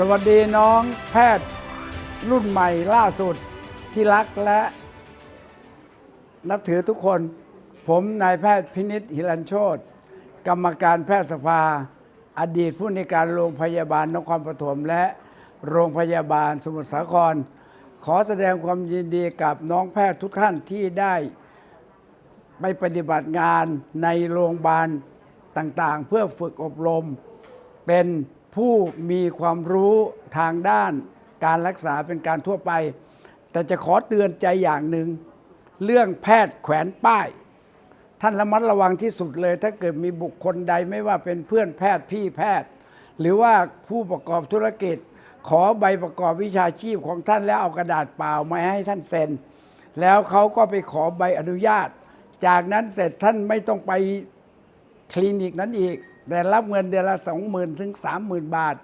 สวัสดีน้องแพทย์รุ่นใหม่ล่าสุดที่รักและ นับถือทุกคน ผมนายแพทย์พินิษหิรันโชตกรรมการแพทยสภา อดีตผู้ในการโรงพยาบาลนครปฐมและโรงพยาบาลสมุทรสาคร ขอแสดงความยินดีกับน้องแพทย์ทุกท่านที่ได้ไปปฏิบัติงานในโรงพยาบาลต่างๆ เพื่อฝึกอบรมเป็น ผู้มีความรู้ทางด้านการรักษาเป็นการทั่วไป แต่จะขอเตือนใจอย่างหนึ่ง เรื่องแพทย์แขวนป้าย ท่านระมัดระวังที่สุดเลย ถ้าเกิดมีบุคคลใดไม่ว่าเป็นเพื่อนแพทย์พี่แพทย์ หรือว่าผู้ประกอบธุรกิจ ขอใบประกอบวิชาชีพของท่านแล้วเอากระดาษเปล่ามาให้ท่านเซ็น แล้วเขาก็ไปขอใบอนุญาต จากนั้นเสร็จท่านไม่ต้องไป คลินิกนั้นอีก แต่รับเงินเดือนละสองหมื่นถึงสามหมื่นบาท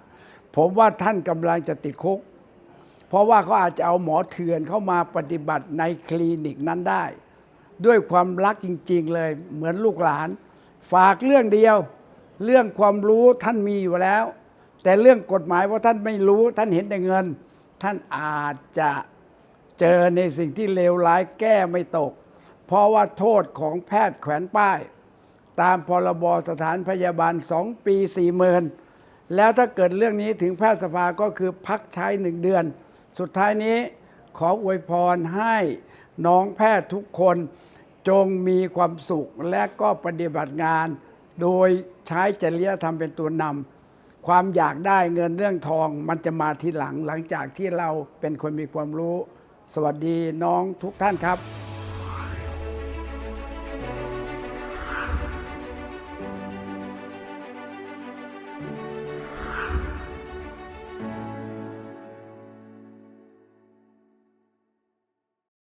ผมว่าท่านกำลังจะติดคุก เพราะว่าเขาอาจจะเอาหมอเถื่อนเข้ามาปฏิบัติในคลินิกนั้นได้ ด้วยความรักจริง ๆ เลยเหมือนลูกหลาน ฝากเรื่องเดียว เรื่องความรู้ท่านมีอยู่แล้ว แต่เรื่องกฎหมายว่าท่านไม่รู้ท่านเห็นแต่เงิน ท่านอาจจะเจอในสิ่งที่เลวร้ายแก้ไม่ตก เพราะว่าโทษของแพทย์แขวนป้าย ตามพรบสถานพยาบาล 2 ปี4หมื่นแล้วถ้าเกิดเรื่องนี้ถึงแพทยสภาก็คือพักใช้หนึ่งเดือน สุดท้ายนี้ขออวยพรให้น้องแพทย์ทุกคนจงมีความสุขและก็ปฏิบัติงาน โดยใช้จริยธรรมเป็นตัวนำความอยากได้เงินเรื่องทองมันจะมาทีหลังหลังจากที่เราเป็นคนมีความรู้ สวัสดีน้องทุกท่านครับ